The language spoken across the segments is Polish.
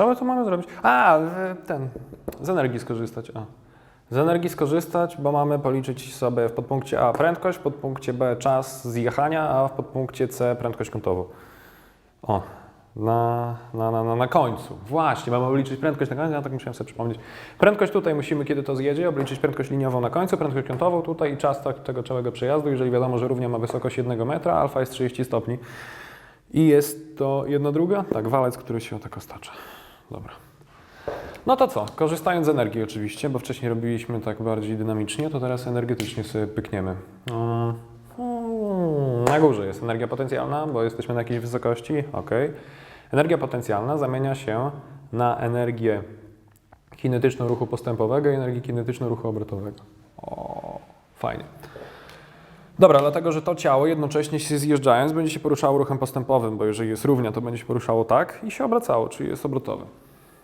Co tu mamy zrobić? A, e, ten, z energii skorzystać. O. Z energii skorzystać, bo mamy policzyć sobie w podpunkcie A prędkość, w podpunkcie B czas zjechania, a w podpunkcie C prędkość kątową. O, na, na, na, na, końcu. Właśnie, mamy obliczyć prędkość na końcu, ja tak musiałem sobie przypomnieć. Prędkość tutaj musimy, kiedy to zjedzie, obliczyć prędkość liniową na końcu, prędkość kątową tutaj i czas tak, tego całego przejazdu. Jeżeli wiadomo, że równia ma wysokość 1 metra, alfa jest 30 stopni. I jest to jedna druga? Tak, walec, który się tak ostacza. Dobra. No to co? Korzystając z energii oczywiście, bo wcześniej robiliśmy tak bardziej dynamicznie, to teraz energetycznie sobie pykniemy. Mm, mm, Na górze jest energia potencjalna, bo jesteśmy na jakiejś wysokości. Ok. Energia potencjalna zamienia się na energię kinetyczną ruchu postępowego i energię kinetyczną ruchu obrotowego. O, fajnie. Dobra, dlatego że to ciało jednocześnie się zjeżdżając będzie się poruszało ruchem postępowym, bo jeżeli jest równia, to będzie się poruszało tak i się obracało, czyli jest obrotowe.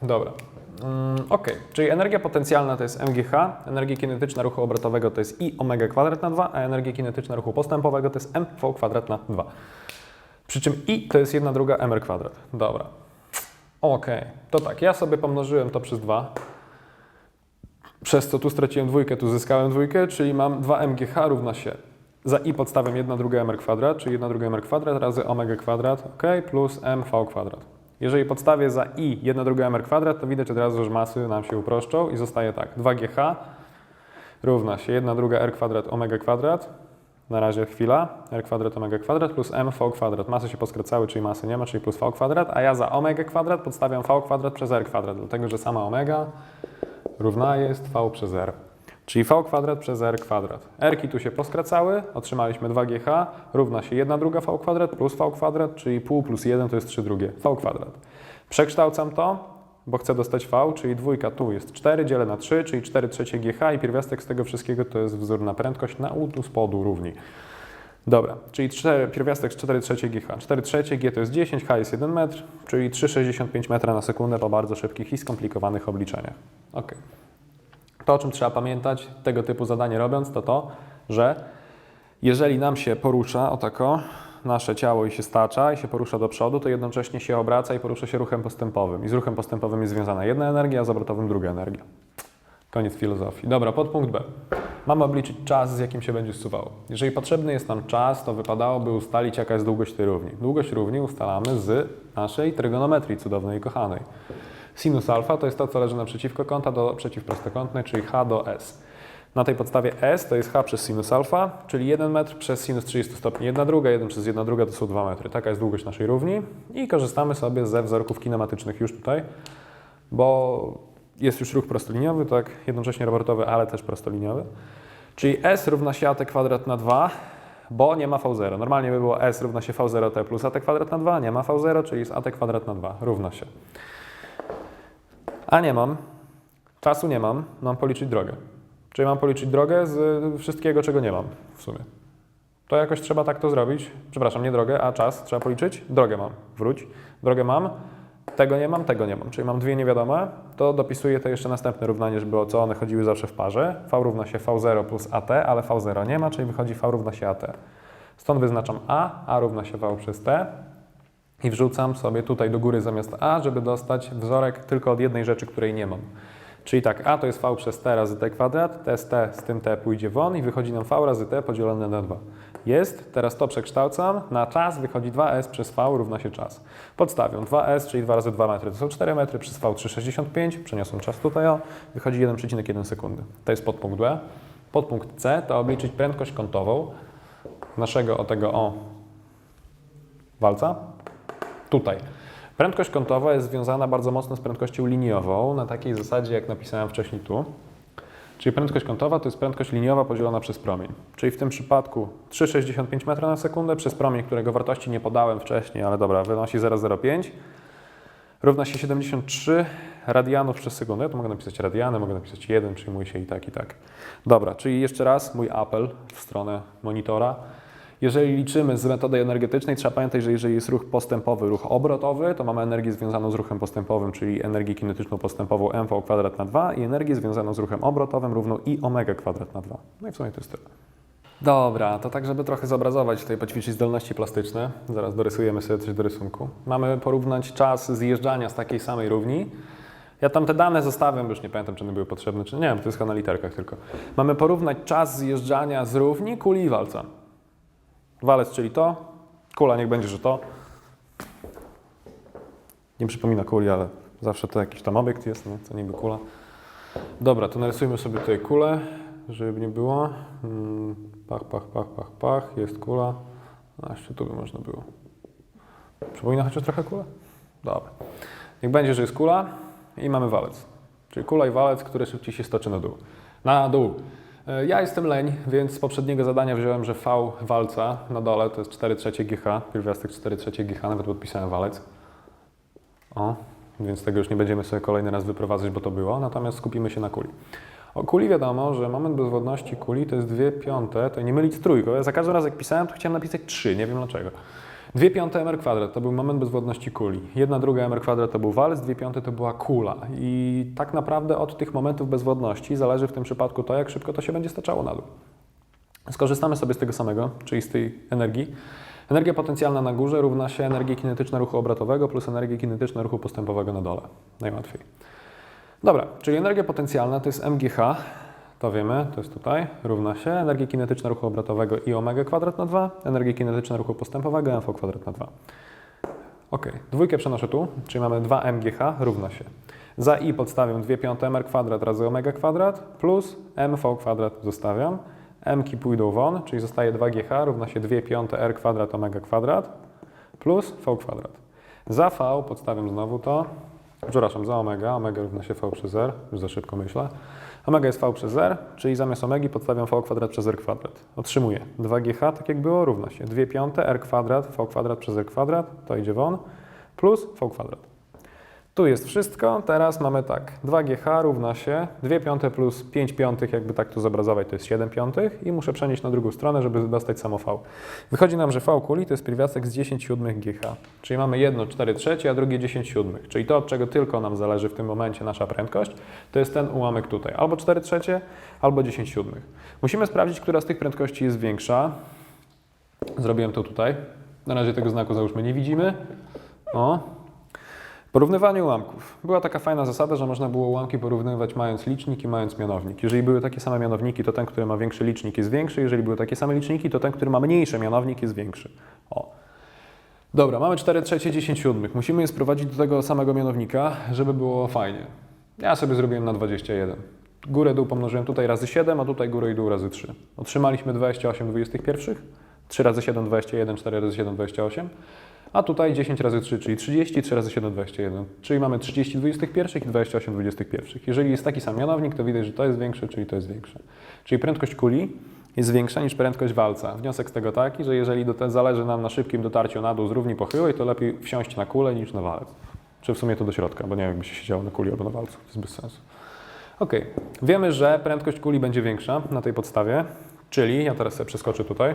Dobra. Mm, ok, czyli energia potencjalna to jest mgh, energia kinetyczna ruchu obrotowego to jest i omega kwadrat na 2, a energia kinetyczna ruchu postępowego to jest mv kwadrat na 2. Przy czym i to jest jedna druga mr kwadrat. Dobra. Ok, to tak, ja sobie pomnożyłem to przez 2. Przez co tu straciłem dwójkę, tu zyskałem dwójkę, czyli mam 2 mgh równa się za i podstawiam 1 druga mr kwadrat, czyli 1 druga mr kwadrat razy omega kwadrat, ok, plus mv kwadrat. Jeżeli podstawię za i 1 druga mr kwadrat, to widać od razu, że masy nam się uproszczą i zostaje tak, 2gh równa się 1 druga r kwadrat omega kwadrat, na razie chwila, r kwadrat omega kwadrat plus mv kwadrat. Masy się poskracały, czyli masy nie ma, czyli plus v kwadrat, a ja za omega kwadrat podstawiam v kwadrat przez r kwadrat, dlatego że sama omega równa jest v przez r. Czyli v kwadrat przez r kwadrat. r tu się poskracały, otrzymaliśmy 2gh, równa się 1 druga v kwadrat plus v kwadrat, czyli pół plus 1 to jest 3 drugie, v kwadrat. Przekształcam to, bo chcę dostać v, czyli dwójka tu jest 4, dzielę na 3, czyli 4 trzecie gh i pierwiastek z tego wszystkiego to jest wzór na prędkość na u spodu równi. Dobra, czyli 4, pierwiastek z 4 trzecie gh. 4 trzecie g to jest 10, h jest 1 metr, czyli 3,65 metra na sekundę po bardzo szybkich i skomplikowanych obliczeniach. Ok. To, o czym trzeba pamiętać tego typu zadanie robiąc, to to, że jeżeli nam się porusza o tako nasze ciało i się stacza i się porusza do przodu, to jednocześnie się obraca i porusza się ruchem postępowym. I z ruchem postępowym jest związana jedna energia, a z obrotowym druga energia. Koniec filozofii. Dobra, podpunkt B. Mamy obliczyć czas, z jakim się będzie zsuwało. Jeżeli potrzebny jest nam czas, to wypadałoby ustalić, jaka jest długość tej równi. Długość równi ustalamy z naszej trygonometrii cudownej i kochanej. Sinus alfa to jest to, co leży naprzeciwko kąta do przeciwprostokątnej, czyli h do s. Na tej podstawie s to jest h przez sinus alfa, czyli 1 metr przez sinus 30 stopni 1 druga, 1 przez 1 druga to są 2 metry. Taka jest długość naszej równi i korzystamy sobie ze wzorków kinematycznych już tutaj, bo jest już ruch prostoliniowy, tak, jednocześnie robotowy, ale też prostoliniowy. Czyli s równa się at kwadrat na 2, bo nie ma v0. Normalnie by było s równa się v0t plus at kwadrat na 2, nie ma v0, czyli jest at kwadrat na 2, równa się. A nie mam, czasu nie mam, mam policzyć drogę. Czyli mam policzyć drogę z wszystkiego, czego nie mam w sumie. To jakoś trzeba tak to zrobić. Przepraszam, nie drogę, a czas trzeba policzyć. Drogę mam, wróć. Drogę mam, tego nie mam, tego nie mam. Czyli mam dwie niewiadome, to dopisuję to jeszcze następne równanie, żeby o co one chodziły zawsze w parze. V równa się V0 plus AT, ale V0 nie ma, czyli wychodzi V równa się AT. Stąd wyznaczam A, A równa się V przez T i wrzucam sobie tutaj do góry zamiast A, żeby dostać wzorek tylko od jednej rzeczy, której nie mam. Czyli tak, A to jest V przez T razy T kwadrat, T z T z tym T pójdzie won i wychodzi nam V razy T podzielone na 2. Jest, teraz to przekształcam, na czas wychodzi 2S przez V równa się czas. Podstawiam 2S, czyli 2 razy 2 metry to są 4 metry, przez V 3,65, przeniosłem czas tutaj o, wychodzi 1,1 sekundy. To jest podpunkt B. Podpunkt C to obliczyć prędkość kątową naszego o tego o walca, tutaj. Prędkość kątowa jest związana bardzo mocno z prędkością liniową, na takiej zasadzie, jak napisałem wcześniej tu. Czyli prędkość kątowa to jest prędkość liniowa podzielona przez promień. Czyli w tym przypadku 3,65 metra na sekundę przez promień, którego wartości nie podałem wcześniej, ale dobra, wynosi 0,05, równa się 73 radianów przez sekundę. To mogę napisać radiany, mogę napisać 1, przyjmuje się i tak, i tak. Dobra, czyli jeszcze raz mój apel w stronę monitora. Jeżeli liczymy z metody energetycznej, trzeba pamiętać, że jeżeli jest ruch postępowy, ruch obrotowy, to mamy energię związaną z ruchem postępowym, czyli energię kinetyczną postępową mv kwadrat na 2 i energię związaną z ruchem obrotowym równą i omega kwadrat na 2. No i w sumie to jest tyle. Dobra, to tak, żeby trochę zobrazować, tutaj poćwiczyć zdolności plastyczne. Zaraz dorysujemy sobie coś do rysunku. Mamy porównać czas zjeżdżania z takiej samej równi. Ja tam te dane zostawiam, już nie pamiętam, czy one były potrzebne, czy nie, to jest na literkach tylko. Mamy porównać czas zjeżdżania z równi kuli i walca. Walec, czyli to, kula niech będzie, że to. Nie przypomina kuli, ale zawsze to jakiś tam obiekt jest, nie? to niby kula. Dobra, to narysujmy sobie tutaj kulę, żeby nie było. Mm, Pach, pach, pach, pach, pach, jest kula. A jeszcze tu by można było. Przypomina chociaż trochę kulę? Dobra. Niech będzie, że jest kula i mamy walec. Czyli kula i walec, który szybciej się stoczy na dół. Na dół. E, Ja jestem leń, więc z poprzedniego zadania wziąłem, że V walca na dole to jest 4 trzecie GH, pierwiastek 4 trzecie GH, nawet podpisałem walec. O, więc tego już nie będziemy sobie kolejny raz wyprowadzać, bo to było, natomiast skupimy się na kuli. O kuli wiadomo, że moment bezwodności kuli to jest 2 piąte, to nie mylić z trójką. Ja za każdym razem jak pisałem, to chciałem napisać 3, nie wiem dlaczego. 2 piąte mr kwadrat to był moment bezwodności kuli. 1 druga mr kwadrat to był walec, 2 piąte to była kula. I tak naprawdę od tych momentów bezwodności zależy w tym przypadku to, jak szybko to się będzie staczało na dół. Skorzystamy sobie z tego samego, czyli z tej energii. Energia potencjalna na górze równa się energia kinetyczna ruchu obrotowego plus energia kinetyczna ruchu postępowego na dole. Najłatwiej. Dobra, czyli energia potencjalna to jest mgh, to wiemy, to jest tutaj, równa się energia kinetyczna ruchu obrotowego i omega kwadrat na 2, energia kinetyczna ruchu postępowego mv kwadrat na 2. Ok, dwójkę przenoszę tu, czyli mamy 2 mgh równa się. Za i podstawiam 2 piąte mr kwadrat razy omega kwadrat plus mv kwadrat zostawiam. mki pójdą won, czyli zostaje 2gh równa się 2 piąte r kwadrat omega kwadrat plus v kwadrat. Za v podstawiam znowu to, przepraszam, za omega, omega równa się v przez r, już za szybko myślę. Omega jest v przez r, czyli zamiast omegi podstawiam v kwadrat przez r kwadrat. Otrzymuję 2gh, tak jak było, równa się 2 piąte r kwadrat, v kwadrat przez r kwadrat, to idzie won, plus v kwadrat. Tu jest wszystko, teraz mamy tak, 2gh równa się 2 piąte plus 5 piątych, jakby tak tu zobrazować, to jest 7 piątych i muszę przenieść na drugą stronę, żeby dostać samo v. Wychodzi nam, że v kuli to jest pierwiastek z 10 siódmych gh, czyli mamy jedno 4 trzecie, a drugie 10 siódmych, czyli to, od czego tylko nam zależy w tym momencie nasza prędkość, to jest ten ułamek tutaj, albo 4 trzecie, albo 10 siódmych. Musimy sprawdzić, która z tych prędkości jest większa. Zrobiłem to tutaj. Na razie tego znaku załóżmy nie widzimy. O, Porównywanie ułamków. Była taka fajna zasada, że można było ułamki porównywać mając licznik i mając mianownik. Jeżeli były takie same mianowniki, to ten, który ma większy licznik jest większy. Jeżeli były takie same liczniki, to ten, który ma mniejszy mianownik jest większy. O. Dobra, mamy 4 trzecie, 10 siódmych. Musimy je sprowadzić do tego samego mianownika, żeby było fajnie. Ja sobie zrobiłem na 21. Górę dół pomnożyłem tutaj razy 7, a tutaj górę i dół razy 3. Otrzymaliśmy 28 21. 3 razy 7, 21, 4 razy 7, 28. A tutaj 10 razy 3, czyli 30, 3 razy 7, 21. Czyli mamy 30 21 i 28 21. Jeżeli jest taki sam mianownik, to widać, że to jest większe, czyli to jest większe. Czyli prędkość kuli jest większa niż prędkość walca. Wniosek z tego taki, że jeżeli zależy nam na szybkim dotarciu na dół z równi pochyłej, to lepiej wsiąść na kulę niż na walec. Czy w sumie to do środka, bo nie wiem, jakby się siedziało na kuli albo na walcu. To jest bez sensu. Ok, wiemy, że prędkość kuli będzie większa na tej podstawie, czyli ja teraz sobie przeskoczę tutaj.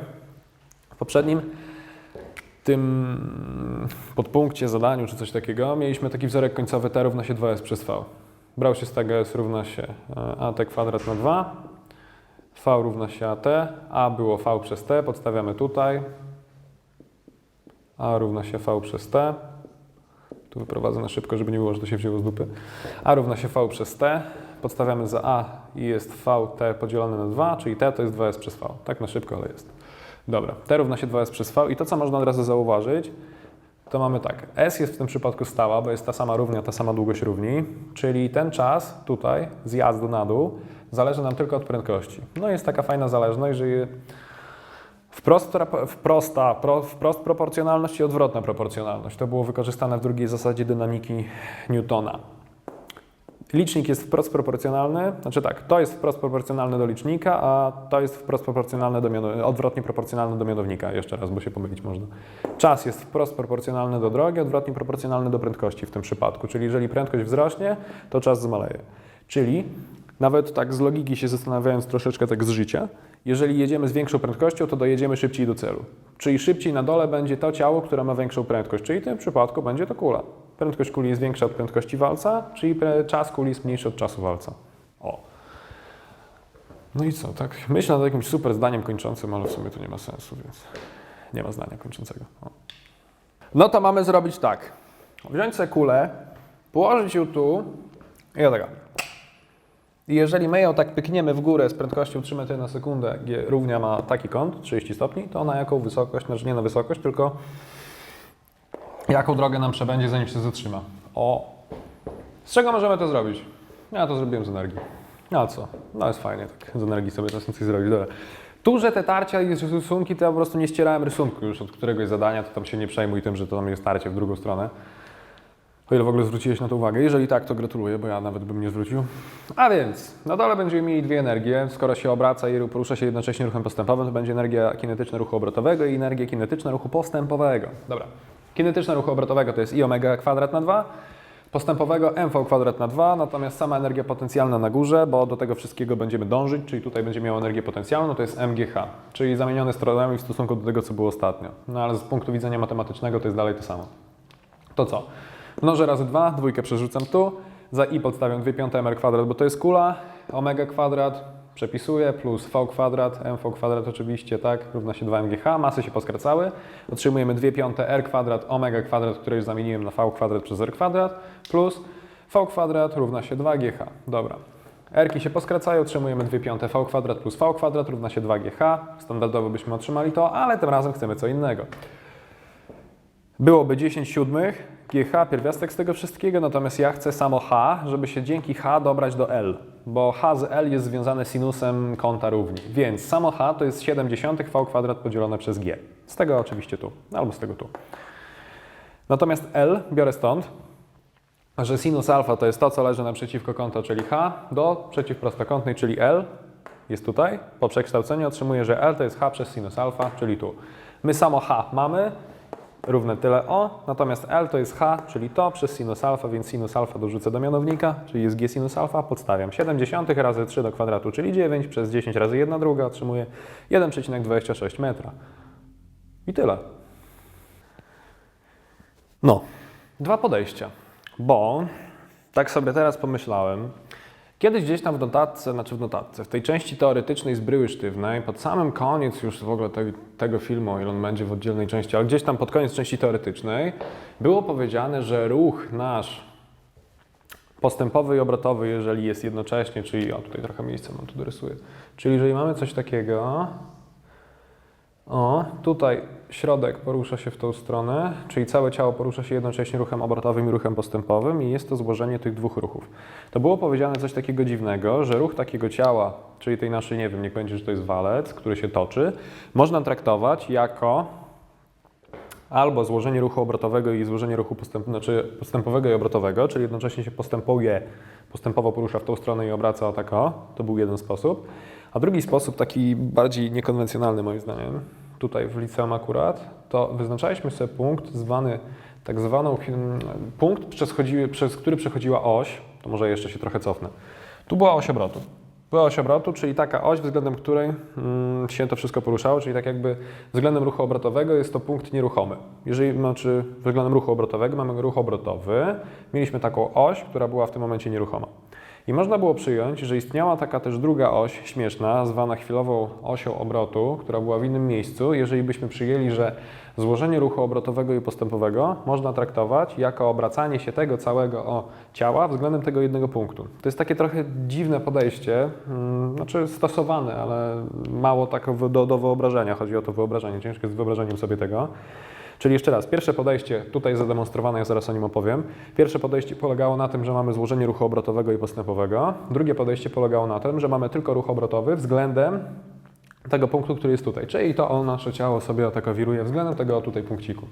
W poprzednim tym podpunkcie, zadaniu czy coś takiego mieliśmy taki wzorek końcowy t równa się 2s przez v. Brał się z tego s równa się e, at kwadrat na 2, v równa się at, a było v przez t, podstawiamy tutaj, a równa się v przez t, tu wyprowadzę na szybko, żeby nie było, że to się wzięło z dupy, a równa się v przez t, podstawiamy za a i jest vt podzielone na 2, czyli t to jest 2s przez v. Tak na szybko, ale jest. Dobra, t równa się 2s przez v i to, co można od razu zauważyć, to mamy tak, s jest w tym przypadku stała, bo jest ta sama równia, ta sama długość równi, czyli ten czas tutaj, zjazdu na dół, zależy nam tylko od prędkości. No jest taka fajna zależność, że wprost, wprosta, pro, wprost proporcjonalność i odwrotna proporcjonalność. To było wykorzystane w drugiej zasadzie dynamiki Newtona. Licznik jest wprost proporcjonalny, znaczy tak, to jest wprost proporcjonalne do licznika, a to jest wprost proporcjonalne do odwrotnie proporcjonalne do mianownika. Jeszcze raz, bo się pomylić można. Czas jest wprost proporcjonalny do drogi, odwrotnie proporcjonalny do prędkości w tym przypadku. Czyli jeżeli prędkość wzrośnie, to czas zmaleje. Czyli nawet tak z logiki się zastanawiając troszeczkę tak z życia, jeżeli jedziemy z większą prędkością, to dojedziemy szybciej do celu. Czyli szybciej na dole będzie to ciało, które ma większą prędkość, czyli w tym przypadku będzie to kula. Prędkość kuli jest większa od prędkości walca, czyli czas kuli jest mniejszy od czasu walca. O. No i co, tak? Myślę nad jakimś super zdaniem kończącym, ale w sumie to nie ma sensu, więc nie ma zdania kończącego. O. No to mamy zrobić tak. Wziąć sobie kulę, położyć ją tu i o taka. I jeżeli my ją tak pykniemy w górę z prędkością 3 metry na sekundę, gdzie równia ma taki kąt, 30 stopni, to na jaką wysokość, znaczy nie na wysokość, tylko jaką drogę nam przebędzie, zanim się zatrzyma. O! Z czego możemy to zrobić? Ja to zrobiłem z energii. No co? No jest fajnie, tak z energii sobie czasem coś zrobić. Dobra. Tu, że te tarcia i rysunki, to ja po prostu nie ścierałem rysunku już od któregoś zadania, to tam się nie przejmuj tym, że to tam jest tarcie w drugą stronę. O ile w ogóle zwróciłeś na to uwagę. Jeżeli tak, to gratuluję, bo ja nawet bym nie zwrócił. A więc, na dole będziemy mieli dwie energie. Skoro się obraca i porusza się jednocześnie ruchem postępowym, to będzie energia kinetyczna ruchu obrotowego i energia kinetyczna ruchu postępowego. Dobra. Kinetyczna ruchu obrotowego to jest i omega kwadrat na 2, postępowego mv kwadrat na 2, natomiast sama energia potencjalna na górze, bo do tego wszystkiego będziemy dążyć, czyli tutaj będzie miał energię potencjalną, to jest mgh, czyli zamienione stronami w stosunku do tego, co było ostatnio. No ale z punktu widzenia matematycznego to jest dalej to samo. To co? Mnożę razy 2, dwójkę przerzucam tu, za i podstawiam 2 piąte mr kwadrat, bo to jest kula, omega kwadrat, przepisuję, plus v kwadrat, mv kwadrat oczywiście, tak, równa się 2 mgh, masy się poskracały, otrzymujemy 2 piąte r kwadrat, omega kwadrat, które już zamieniłem na v kwadrat przez r kwadrat, plus v kwadrat równa się 2gh, dobra. Rki się poskracają, otrzymujemy 2 piąte v kwadrat plus v kwadrat równa się 2gh, standardowo byśmy otrzymali to, ale tym razem chcemy co innego. Byłoby 10 siódmych GH, pierwiastek z tego wszystkiego, natomiast ja chcę samo H, żeby się dzięki H dobrać do L, bo H z L jest związane sinusem kąta równi, więc samo H to jest 7 dziesiątych V kwadrat podzielone przez G. Z tego oczywiście tu, albo z tego tu. Natomiast L biorę stąd, że sinus alfa to jest to, co leży naprzeciwko kąta, czyli H, do przeciwprostokątnej, czyli L, jest tutaj. Po przekształceniu otrzymuję, że L to jest H przez sinus alfa, czyli tu. My samo H mamy, równe tyle O, natomiast L to jest H, czyli to przez sinus alfa, więc sinus alfa dorzucę do mianownika, czyli jest G sinus alfa, podstawiam 7 dziesiątych razy 3 do kwadratu, czyli 9, przez 10 razy 1 druga otrzymuję 1,26 metra. I tyle. No, dwa podejścia, bo tak sobie teraz pomyślałem, Kiedyś gdzieś tam w notatce, znaczy w notatce, w tej części teoretycznej z bryły sztywnej, pod samym koniec już w ogóle te, tego filmu, ile on będzie w oddzielnej części, ale gdzieś tam pod koniec części teoretycznej, było powiedziane, że ruch nasz postępowy i obrotowy, jeżeli jest jednocześnie, czyli, o tutaj trochę miejsca mam, tu dorysuję, czyli jeżeli mamy coś takiego, o, tutaj środek porusza się w tą stronę, czyli całe ciało porusza się jednocześnie ruchem obrotowym i ruchem postępowym i jest to złożenie tych dwóch ruchów. To było powiedziane coś takiego dziwnego, że ruch takiego ciała, czyli tej naszej, nie wiem, niech będzie, że to jest walec, który się toczy, można traktować jako albo złożenie ruchu obrotowego i złożenie ruchu postęp, znaczy postępowego i obrotowego, czyli jednocześnie się postępuje, postępowo porusza w tą stronę i obraca o tak o, to był jeden sposób. A drugi sposób, taki bardziej niekonwencjonalny moim zdaniem, tutaj w liceum akurat, to wyznaczaliśmy sobie punkt zwany tak zwaną punkt, przez, przez który przechodziła oś, to może jeszcze się trochę cofnę. Tu była oś obrotu. Była oś obrotu, czyli taka oś, względem której mm, się to wszystko poruszało, czyli tak jakby względem ruchu obrotowego jest to punkt nieruchomy. Jeżeli znaczy względem ruchu obrotowego mamy ruch obrotowy, mieliśmy taką oś, która była w tym momencie nieruchoma. I można było przyjąć, że istniała taka też druga oś śmieszna, zwana chwilową osią obrotu, która była w innym miejscu. Jeżeli byśmy przyjęli, że złożenie ruchu obrotowego i postępowego można traktować jako obracanie się tego całego o ciała względem tego jednego punktu. To jest takie trochę dziwne podejście, hmm, znaczy stosowane, ale mało tak do, do wyobrażenia. Chodzi o to wyobrażenie. Ciężko jest z wyobrażeniem sobie tego. Czyli jeszcze raz, pierwsze podejście tutaj zademonstrowane, ja zaraz o nim opowiem. Pierwsze podejście polegało na tym, że mamy złożenie ruchu obrotowego i postępowego. Drugie podejście polegało na tym, że mamy tylko ruch obrotowy względem tego punktu, który jest tutaj. Czyli to on, nasze ciało sobie tak wiruje względem tego tutaj punkciku.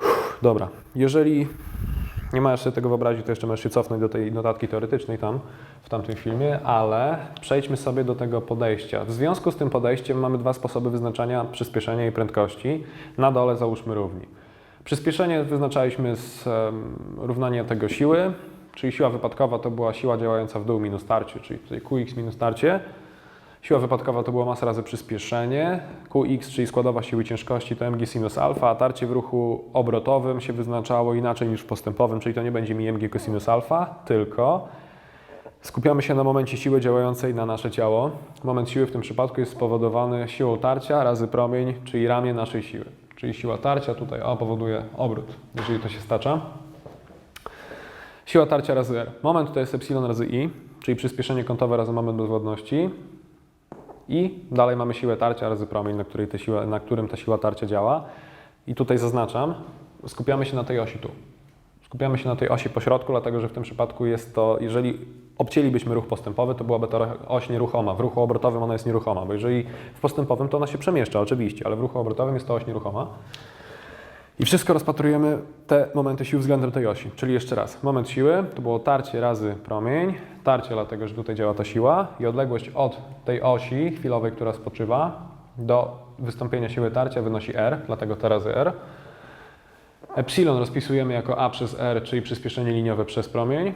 Uff, dobra, jeżeli nie możesz sobie tego wyobrazić, to jeszcze możesz się cofnąć do tej notatki teoretycznej tam, w tamtym filmie, ale przejdźmy sobie do tego podejścia. W związku z tym podejściem mamy dwa sposoby wyznaczania przyspieszenia i prędkości. Na dole załóżmy równi. Przyspieszenie wyznaczaliśmy z um, równania tego siły, czyli siła wypadkowa to była siła działająca w dół minus tarcie, czyli tutaj Qx minus tarcie. Siła wypadkowa to była masa razy przyspieszenie. Qx, czyli składowa siły ciężkości, to mg sinus alfa, a tarcie w ruchu obrotowym się wyznaczało inaczej niż w postępowym, czyli to nie będzie mi mg cosinus alfa, tylko Skupiamy się na momencie siły działającej na nasze ciało. Moment siły w tym przypadku jest spowodowany siłą tarcia razy promień, czyli ramię naszej siły. Czyli siła tarcia tutaj O powoduje obrót, jeżeli to się stacza. Siła tarcia razy R. Moment to jest epsilon razy I, czyli przyspieszenie kątowe razy moment bezwładności. I dalej mamy siłę tarcia razy promień, na, której siła, na którym ta siła tarcia działa. I tutaj zaznaczam, skupiamy się na tej osi tu. Skupiamy się na tej osi pośrodku, dlatego że w tym przypadku jest to, jeżeli obcięlibyśmy ruch postępowy, to byłaby to oś nieruchoma. W ruchu obrotowym ona jest nieruchoma, bo jeżeli w postępowym to ona się przemieszcza oczywiście, ale w ruchu obrotowym jest to oś nieruchoma. I wszystko rozpatrujemy te momenty sił względem tej osi. Czyli jeszcze raz, moment siły to było tarcie razy promień, tarcie dlatego, że tutaj działa ta siła i odległość od tej osi chwilowej, która spoczywa do wystąpienia siły tarcia wynosi r, dlatego T razy r. Epsilon rozpisujemy jako a przez r, czyli przyspieszenie liniowe przez promień.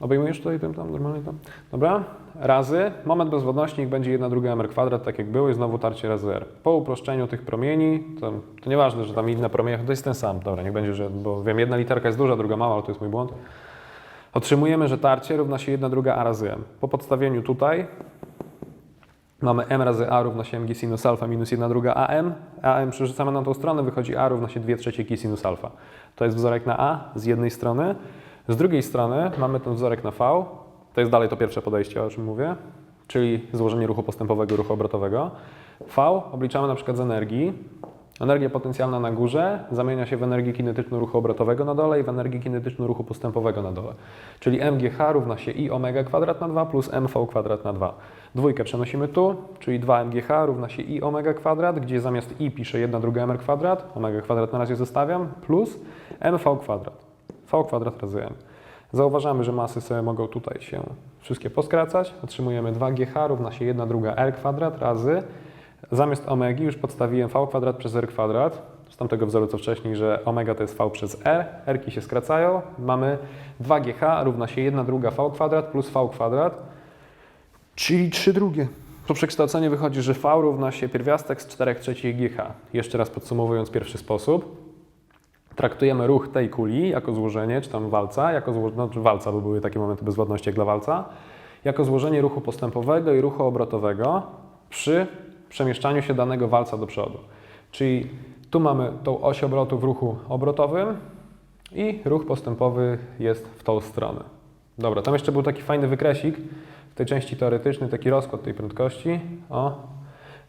Obejmujesz tutaj tym tam normalnie tam? Dobra. Razy. Moment bezwodności niech będzie 1 druga mr kwadrat, tak jak było i znowu tarcie razy r. Po uproszczeniu tych promieni, to, to nieważne, że tam inne promienie, to jest ten sam. Dobra, niech będzie, że, bo wiem, jedna literka jest duża, druga mała, ale to jest mój błąd. Otrzymujemy, że tarcie równa się 1 druga a razy m. Po podstawieniu tutaj mamy m razy a równa się mg sinus alfa minus 1 druga am. am przerzucamy na tą stronę, wychodzi a równa się 2 trzecie g sinus alfa. To jest wzorek na a z jednej strony. Z drugiej strony mamy ten wzorek na V, to jest dalej to pierwsze podejście, o czym mówię, czyli złożenie ruchu postępowego ruchu obrotowego. V obliczamy na przykład z energii. Energia potencjalna na górze zamienia się w energię kinetyczną ruchu obrotowego na dole i w energię kinetyczną ruchu postępowego na dole. Czyli mgh równa się i omega kwadrat na 2 plus mv kwadrat na 2. Dwójkę przenosimy tu, czyli 2 mgh równa się i omega kwadrat, gdzie zamiast i piszę 1 druga mr kwadrat, omega kwadrat na razie zostawiam, plus mv kwadrat v kwadrat razy m. Zauważamy, że masy sobie mogą tutaj się wszystkie poskracać. Otrzymujemy 2gh równa się 1 druga r kwadrat razy, zamiast omegi już podstawiłem v kwadrat przez r kwadrat, z tamtego wzoru co wcześniej, że omega to jest v przez r, rki się skracają, mamy 2gh równa się 1 druga v kwadrat plus v kwadrat, czyli 3 drugie. Po przekształceniu wychodzi, że v równa się pierwiastek z 4 trzecich gh. Jeszcze raz podsumowując pierwszy sposób, traktujemy ruch tej kuli jako złożenie, czy tam walca, jako zło... znaczy walca, bo były takie momenty bezwładności jak dla walca, jako złożenie ruchu postępowego i ruchu obrotowego przy przemieszczaniu się danego walca do przodu. Czyli tu mamy tą oś obrotu w ruchu obrotowym i ruch postępowy jest w tą stronę. Dobra, tam jeszcze był taki fajny wykresik w tej części teoretycznej, taki rozkład tej prędkości. O,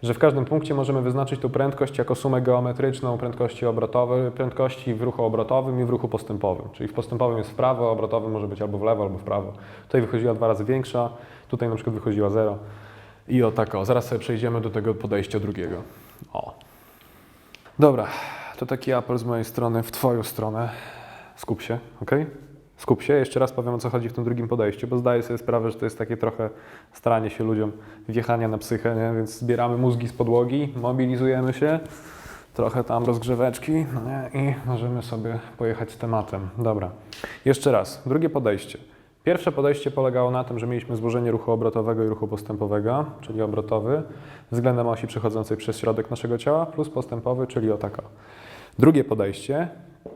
że w każdym punkcie możemy wyznaczyć tą prędkość jako sumę geometryczną prędkości obrotowej, prędkości w ruchu obrotowym i w ruchu postępowym. Czyli w postępowym jest w prawo, a obrotowy może być albo w lewo, albo w prawo. Tutaj wychodziła dwa razy większa, tutaj na przykład wychodziła 0. I o tak o, zaraz sobie przejdziemy do tego podejścia drugiego. O. Dobra, to taki apel z mojej strony w Twoją stronę. Skup się, ok? Skup się. Jeszcze raz powiem o co chodzi w tym drugim podejściu, bo zdaję sobie sprawę, że to jest takie trochę staranie się ludziom wjechania na psychę, nie? więc zbieramy mózgi z podłogi, mobilizujemy się, trochę tam rozgrzeweczki no nie? i możemy sobie pojechać z tematem. Dobra. Jeszcze raz. Drugie podejście. Pierwsze podejście polegało na tym, że mieliśmy złożenie ruchu obrotowego i ruchu postępowego, czyli obrotowy, względem osi przechodzącej przez środek naszego ciała, plus postępowy, czyli o tako. Drugie podejście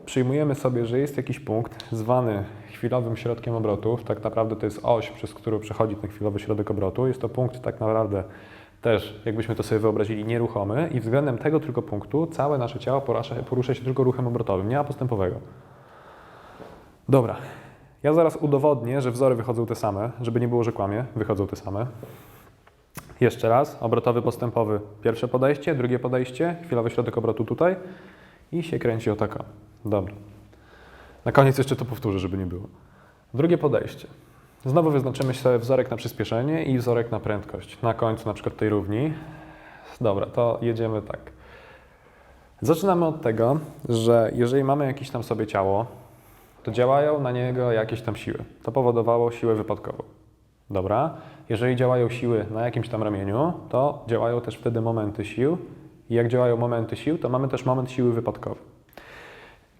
przyjmujemy sobie, że jest jakiś punkt zwany chwilowym środkiem obrotów. Tak naprawdę to jest oś, przez którą przechodzi ten chwilowy środek obrotu. Jest to punkt tak naprawdę też, jakbyśmy to sobie wyobrazili, nieruchomy i względem tego tylko punktu całe nasze ciało porusza, porusza się tylko ruchem obrotowym, nie ma postępowego. Dobra. Ja zaraz udowodnię, że wzory wychodzą te same, żeby nie było, że kłamie, wychodzą te same. Jeszcze raz, obrotowy, postępowy, pierwsze podejście, drugie podejście, chwilowy środek obrotu tutaj i się kręci o taka. Dobra. Na koniec jeszcze to powtórzę, żeby nie było. Drugie podejście. Znowu wyznaczymy sobie wzorek na przyspieszenie i wzorek na prędkość. Na końcu na przykład tej równi. Dobra, to jedziemy tak. Zaczynamy od tego, że jeżeli mamy jakieś tam sobie ciało, to działają na niego jakieś tam siły. To powodowało siłę wypadkową. Dobra. Jeżeli działają siły na jakimś tam ramieniu, to działają też wtedy momenty sił. I jak działają momenty sił, to mamy też moment siły wypadkowy.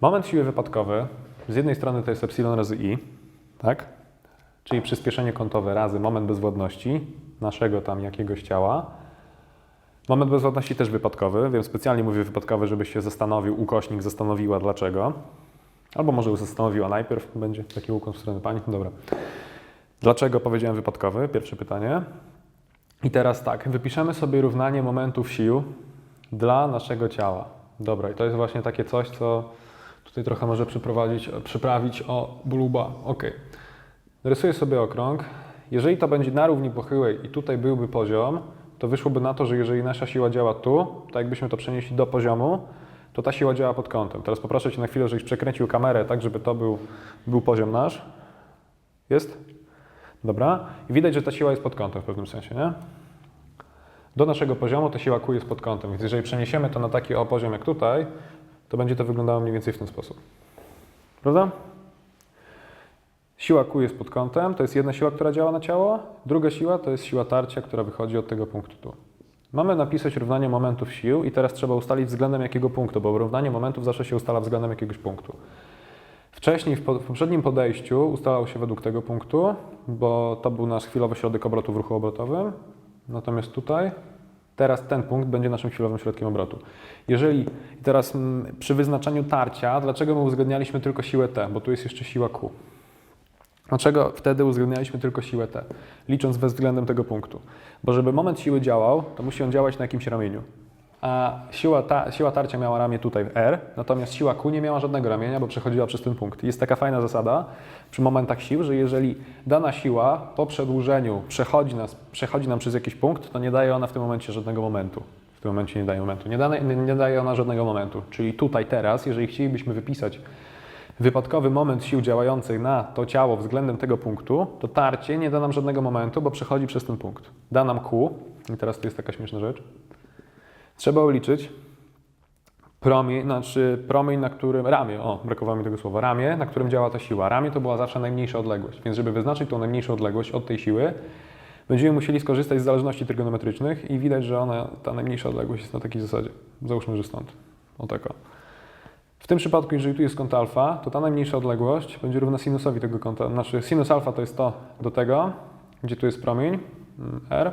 Moment siły wypadkowy z jednej strony to jest epsilon razy i, tak? Czyli przyspieszenie kątowe razy moment bezwładności naszego tam jakiegoś ciała. Moment bezwładności też wypadkowy, wiem specjalnie mówię wypadkowy, żebyś się zastanowił, ukośnik zastanowiła dlaczego. Albo może zastanowiła najpierw, będzie taki ukłon w stronę pani. Dobra. Dlaczego powiedziałem wypadkowy? Pierwsze pytanie. I teraz tak, wypiszemy sobie równanie momentów sił dla naszego ciała. Dobra, i to jest właśnie takie coś, co tutaj trochę może przyprowadzić, przyprawić o bluba. Ok. Rysuję sobie okrąg. Jeżeli to będzie na równi pochyłej i tutaj byłby poziom, to wyszłoby na to, że jeżeli nasza siła działa tu, to jakbyśmy to przenieśli do poziomu, to ta siła działa pod kątem. Teraz poproszę Cię na chwilę, żebyś przekręcił kamerę tak, żeby to był, był poziom nasz. Jest? Dobra. I widać, że ta siła jest pod kątem w pewnym sensie, nie? Do naszego poziomu ta siła Q jest pod kątem, więc jeżeli przeniesiemy to na taki o poziom jak tutaj, to będzie to wyglądało mniej więcej w ten sposób. Prawda? Siła Q jest pod kątem, to jest jedna siła, która działa na ciało. Druga siła to jest siła tarcia, która wychodzi od tego punktu tu. Mamy napisać równanie momentów sił i teraz trzeba ustalić względem jakiego punktu, bo równanie momentów zawsze się ustala względem jakiegoś punktu. Wcześniej, w, po, w poprzednim podejściu ustalał się według tego punktu, bo to był nasz chwilowy środek obrotu w ruchu obrotowym. Natomiast tutaj, teraz ten punkt będzie naszym chwilowym środkiem obrotu. Jeżeli teraz mm, przy wyznaczaniu tarcia, dlaczego my uwzględnialiśmy tylko siłę T? Bo tu jest jeszcze siła Q. Dlaczego wtedy uwzględnialiśmy tylko siłę T, licząc względem tego punktu? Bo żeby moment siły działał, to musi on działać na jakimś ramieniu. A siła, ta, siła tarcia miała ramię tutaj R, natomiast siła Q nie miała żadnego ramienia, bo przechodziła przez ten punkt. Jest taka fajna zasada przy momentach sił, że jeżeli dana siła po przedłużeniu przechodzi, nas, przechodzi nam przez jakiś punkt, to nie daje ona w tym momencie żadnego momentu. W tym momencie nie daje momentu. Nie, nie, nie daje ona żadnego momentu. Czyli tutaj, teraz, jeżeli chcielibyśmy wypisać wypadkowy moment sił działających na to ciało względem tego punktu, to tarcie nie da nam żadnego momentu, bo przechodzi przez ten punkt. Da nam Q, i teraz tu jest taka śmieszna rzecz. Trzeba obliczyć promień, znaczy promień, na którym, ramię, o, brakowało mi tego słowa, ramię, na którym działa ta siła. Ramię to była zawsze najmniejsza odległość, więc żeby wyznaczyć tą najmniejszą odległość od tej siły, będziemy musieli skorzystać z zależności trygonometrycznych i widać, że ona, ta najmniejsza odległość jest na takiej zasadzie. Załóżmy, że stąd. O taka. W tym przypadku, jeżeli tu jest kąt alfa, to ta najmniejsza odległość będzie równa sinusowi tego kąta. Znaczy sinus alfa to jest to do tego, gdzie tu jest promień mm, r,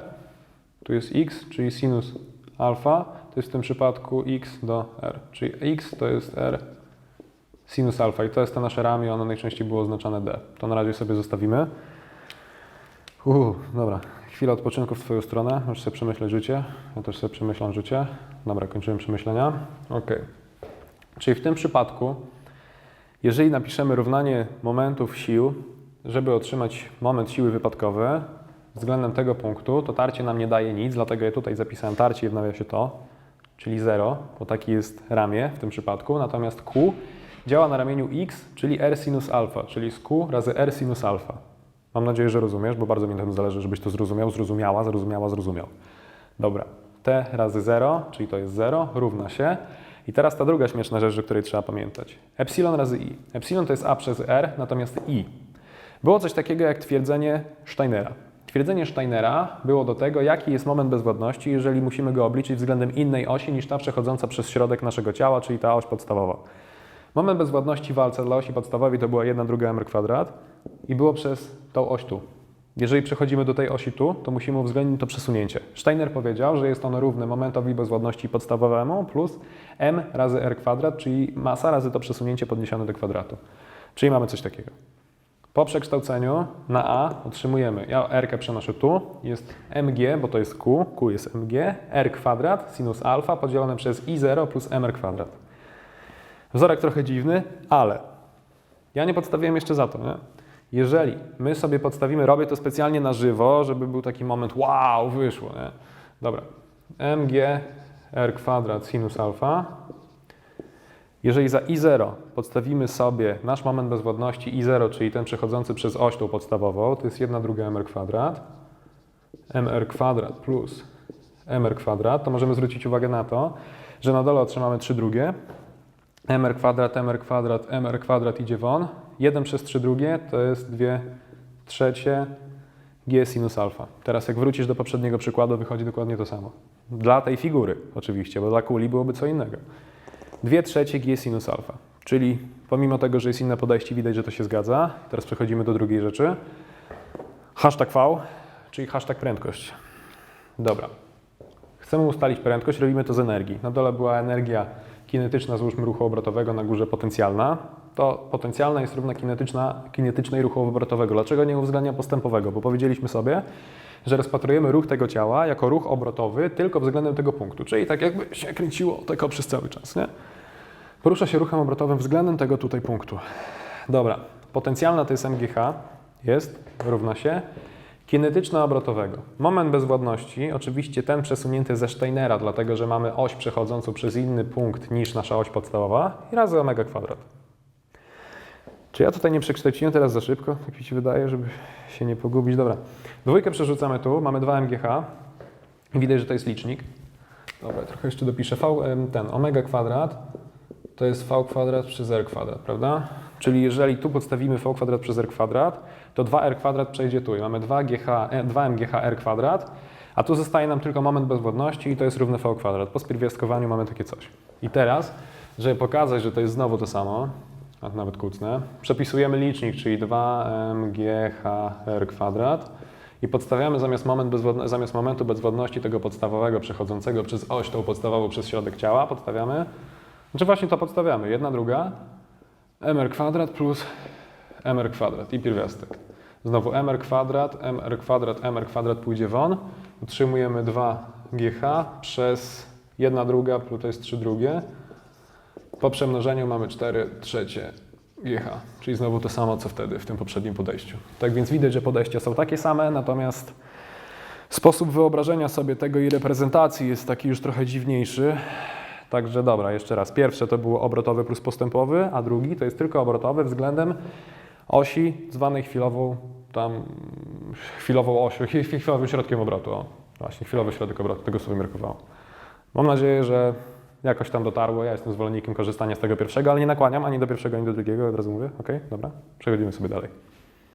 tu jest x, czyli sinus alfa, to jest w tym przypadku x do r, czyli x to jest r sinus alfa i to jest to nasze ramię, ono najczęściej było oznaczane d. To na razie sobie zostawimy. Uuu, dobra, chwila odpoczynku w Twoją stronę, możesz sobie przemyśleć życie, ja też sobie przemyślam życie. Dobra, kończymy przemyślenia. Ok. Czyli w tym przypadku, jeżeli napiszemy równanie momentów sił, żeby otrzymać moment siły wypadkowy względem tego punktu, to tarcie nam nie daje nic, dlatego ja tutaj zapisałem tarcie i w nawiasie to, czyli 0, bo taki jest ramię w tym przypadku, natomiast Q działa na ramieniu x, czyli r sinus alfa, czyli z Q razy r sinus alfa. Mam nadzieję, że rozumiesz, bo bardzo mi na tym zależy, żebyś to zrozumiał, zrozumiała, zrozumiała, zrozumiał. Dobra, t razy 0, czyli to jest 0, równa się i teraz ta druga śmieszna rzecz, o której trzeba pamiętać. Epsilon razy i. Epsilon to jest a przez r, natomiast i. Było coś takiego jak twierdzenie Steinera. Twierdzenie Steinera było do tego, jaki jest moment bezwładności, jeżeli musimy go obliczyć względem innej osi niż ta przechodząca przez środek naszego ciała, czyli ta oś podstawowa. Moment bezwładności w walce dla osi podstawowej to była 1 druga m kwadrat i było przez tą oś tu. Jeżeli przechodzimy do tej osi tu, to musimy uwzględnić to przesunięcie. Steiner powiedział, że jest ono równe momentowi bezwładności podstawowemu plus m razy r kwadrat, czyli masa razy to przesunięcie podniesione do kwadratu. Czyli mamy coś takiego. Po przekształceniu na a otrzymujemy, ja r przenoszę tu, jest mg, bo to jest q, q jest mg, r kwadrat sinus alfa podzielone przez i0 plus mr kwadrat. Wzorek trochę dziwny, ale ja nie podstawiłem jeszcze za to, nie? Jeżeli my sobie podstawimy, robię to specjalnie na żywo, żeby był taki moment, wow, wyszło, nie? Dobra, mg r kwadrat sinus alfa. Jeżeli za i0 podstawimy sobie nasz moment bezwładności i0, czyli ten przechodzący przez oś tą podstawową, to jest 1 druga mr kwadrat, mr kwadrat plus mr kwadrat, to możemy zwrócić uwagę na to, że na dole otrzymamy 3 drugie, mr kwadrat, mr kwadrat, mr kwadrat idzie won. 1 przez 3 drugie to jest 2 trzecie g sinus alfa. Teraz jak wrócisz do poprzedniego przykładu, wychodzi dokładnie to samo. Dla tej figury oczywiście, bo dla kuli byłoby co innego. 2 trzecie g sinus alfa. Czyli pomimo tego, że jest inne podejście, widać, że to się zgadza. Teraz przechodzimy do drugiej rzeczy. Hashtag V, czyli hashtag prędkość. Dobra. Chcemy ustalić prędkość, robimy to z energii. Na dole była energia kinetyczna, złóżmy ruchu obrotowego, na górze potencjalna. to potencjalna jest równa kinetyczna, kinetycznej ruchu obrotowego. Dlaczego nie uwzględnia postępowego? Bo powiedzieliśmy sobie, że rozpatrujemy ruch tego ciała jako ruch obrotowy tylko względem tego punktu, czyli tak jakby się kręciło tylko przez cały czas, nie? Porusza się ruchem obrotowym względem tego tutaj punktu. Dobra, potencjalna to jest MGH, jest, równa się kinetyczna obrotowego. Moment bezwładności, oczywiście ten przesunięty ze Steinera, dlatego że mamy oś przechodzącą przez inny punkt niż nasza oś podstawowa i razy omega kwadrat. Czy ja tutaj nie przekształciłem teraz za szybko? Tak mi się wydaje, żeby się nie pogubić. Dobra, dwójkę przerzucamy tu, mamy 2 MGH. Widać, że to jest licznik. Dobra, trochę jeszcze dopiszę. V, ten omega kwadrat to jest v kwadrat przez r kwadrat, prawda? Czyli jeżeli tu podstawimy v kwadrat przez r kwadrat, to 2r kwadrat przejdzie tu i mamy 2GH, e, 2mgh r kwadrat, a tu zostaje nam tylko moment bezwładności i to jest równe v kwadrat. Po spierwiastkowaniu mamy takie coś. I teraz, żeby pokazać, że to jest znowu to samo, a nawet kucnę, przepisujemy licznik, czyli 2mgh r kwadrat i podstawiamy zamiast, moment zamiast momentu bezwodności tego podstawowego przechodzącego przez oś tą podstawową przez środek ciała, podstawiamy, znaczy właśnie to podstawiamy, jedna, druga, mr kwadrat plus mr kwadrat i pierwiastek. Znowu mr kwadrat, mr kwadrat, mr kwadrat pójdzie won, utrzymujemy 2gh przez 1 druga plus to jest 3 drugie. Po przemnożeniu mamy 4 trzecie GH, czyli znowu to samo co wtedy w tym poprzednim podejściu. Tak więc widać, że podejścia są takie same, natomiast sposób wyobrażenia sobie tego i reprezentacji jest taki już trochę dziwniejszy. Także dobra, jeszcze raz. Pierwsze to było obrotowy plus postępowy, a drugi to jest tylko obrotowy względem osi zwanej chwilową, tam chwilową osią, chwi- chwilowym środkiem obrotu. O, właśnie, chwilowy środek obrotu, tego sobie brakowało. Mam nadzieję, że jakoś tam dotarło. Ja jestem zwolennikiem korzystania z tego pierwszego, ale nie nakłaniam ani do pierwszego, ani do drugiego, od razu mówię. Ok, dobra, przechodzimy sobie dalej.